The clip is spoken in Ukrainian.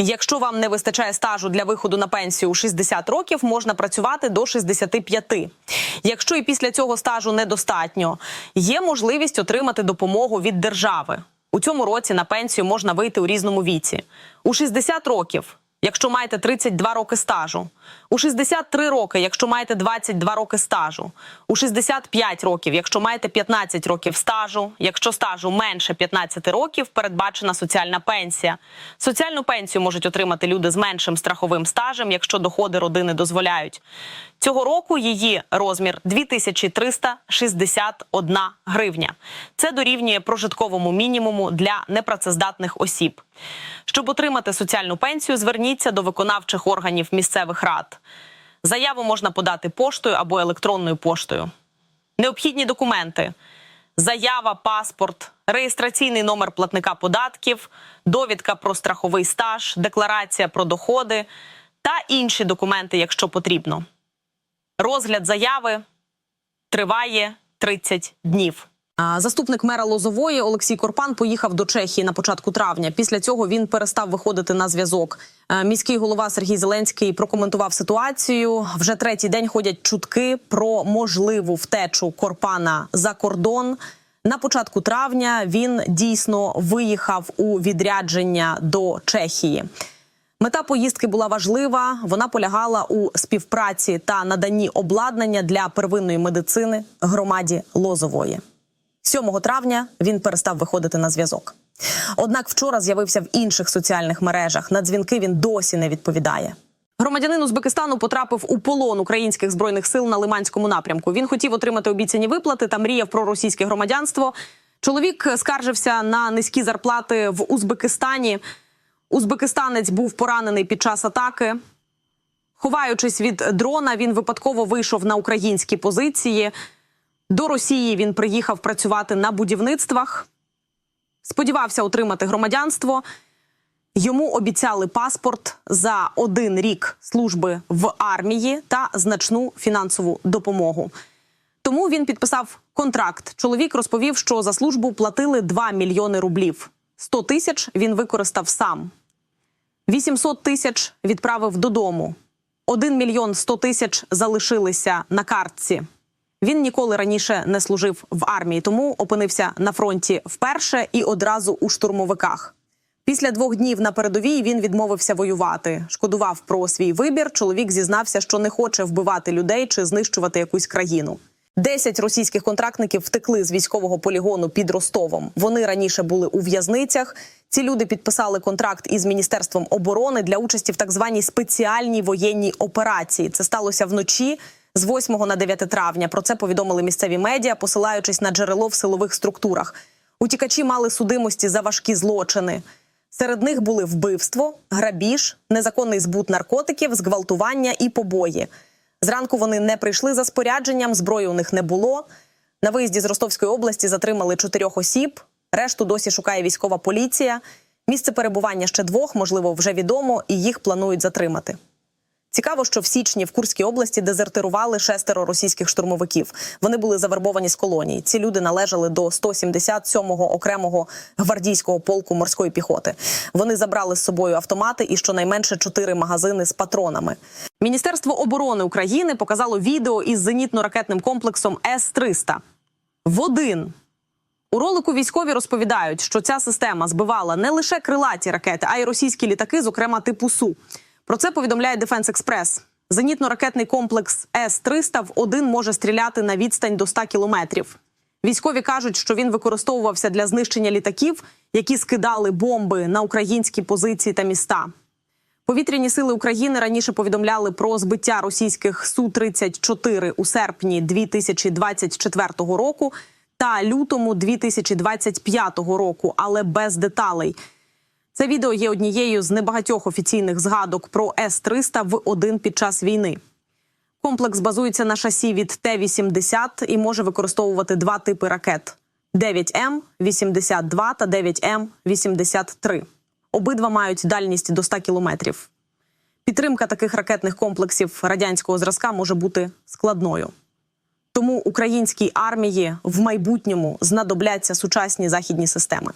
Якщо вам не вистачає стажу для виходу на пенсію у 60 років, можна працювати до 65. Якщо і після цього стажу недостатньо, є можливість отримати допомогу від держави. У цьому році на пенсію можна вийти у різному віці. У 60 років, якщо маєте 32 роки стажу, у 63 роки, якщо маєте 22 роки стажу, у 65 років, якщо маєте 15 років стажу, якщо стажу менше 15 років, передбачена соціальна пенсія. Соціальну пенсію можуть отримати люди з меншим страховим стажем, якщо доходи родини дозволяють. Цього року її розмір 2361 гривня. Це дорівнює прожитковому мінімуму для непрацездатних осіб. Щоб отримати соціальну пенсію, зверніться до виконавчих органів місцевих рад. Заяву можна подати поштою або електронною поштою. Необхідні документи: заява, паспорт, реєстраційний номер платника податків, довідка про страховий стаж, декларація про доходи та інші документи, якщо потрібно. Розгляд заяви триває 30 днів. Заступник мера Лозової Олексій Корпан поїхав до Чехії на початку травня. Після цього він перестав виходити на зв'язок. Е, Міський голова Сергій Зеленський прокоментував ситуацію. Вже третій день ходять чутки про можливу втечу Корпана за кордон. На початку травня він дійсно виїхав у відрядження до Чехії. Мета поїздки була важлива. Вона полягала у співпраці та наданні обладнання для первинної медицини громаді Лозової. 7 травня він перестав виходити на зв'язок. Однак вчора з'явився в інших соціальних мережах. На дзвінки він досі не відповідає. Громадянин Узбекистану потрапив у полон українських збройних сил на Лиманському напрямку. Він хотів отримати обіцяні виплати та мріяв про російське громадянство. Чоловік скаржився на низькі зарплати в Узбекистані. Узбекистанець був поранений під час атаки. Ховаючись від дрона, він випадково вийшов на українські позиції. До Росії він приїхав працювати на будівництвах. Сподівався отримати громадянство. Йому обіцяли паспорт за один рік служби в армії та значну фінансову допомогу. Тому він підписав контракт. Чоловік розповів, що за службу платили 2 мільйони рублів. 100 тисяч він використав сам. 800 тисяч відправив додому. 1 мільйон 100 тисяч залишилися на картці. Він ніколи раніше не служив в армії, тому опинився на фронті вперше і одразу у штурмовиках. Після двох днів на передовій він відмовився воювати. Шкодував про свій вибір. Чоловік зізнався, що не хоче вбивати людей чи знищувати якусь країну. Десять російських контрактників втекли з військового полігону під Ростовом. Вони раніше були у в'язницях. Ці люди підписали контракт із міністерством оборони для участі в так званій спеціальній воєнній операції. Це сталося вночі з 8 на 9 травня. Про це повідомили місцеві медіа, посилаючись на джерело в силових структурах. Утікачі мали судимості за важкі злочини. Серед них були вбивство, грабіж, незаконний збут наркотиків, зґвалтування і побої. Зранку вони не прийшли за спорядженням, зброї у них не було. На виїзді з Ростовської області затримали чотирьох осіб. Решту досі шукає військова поліція. Місце перебування ще двох, можливо, вже відомо, і їх планують затримати. Цікаво, що в січні в Курській області дезертирували шестеро російських штурмовиків. Вони були завербовані з колонії. Ці люди належали до 177-го окремого гвардійського полку морської піхоти. Вони забрали з собою автомати і щонайменше чотири магазини з патронами. Міністерство оборони України показало відео із зенітно-ракетним комплексом С-300. В один у ролику військові розповідають, що ця система збивала не лише крилаті ракети, а й російські літаки, зокрема типу Су. Про це повідомляє Дефенс Експрес. Зенітно-ракетний комплекс С-300 в один може стріляти на відстань до 100 кілометрів. Військові кажуть, що він використовувався для знищення літаків, які скидали бомби на українські позиції та міста. Повітряні сили України раніше повідомляли про збиття російських су 34 у серпні 2024 року та лютому 2025 року, але без деталей. Це відео є однією з небагатьох офіційних згадок про С-300 в один під час війни. Комплекс базується на шасі від Т-80 і може використовувати два типи ракет: 9М-82 та 9М-83. Обидва мають дальність до 100 кілометрів. Підтримка таких ракетних комплексів радянського зразка може бути складною. Тому українській армії в майбутньому знадобляться сучасні західні системи.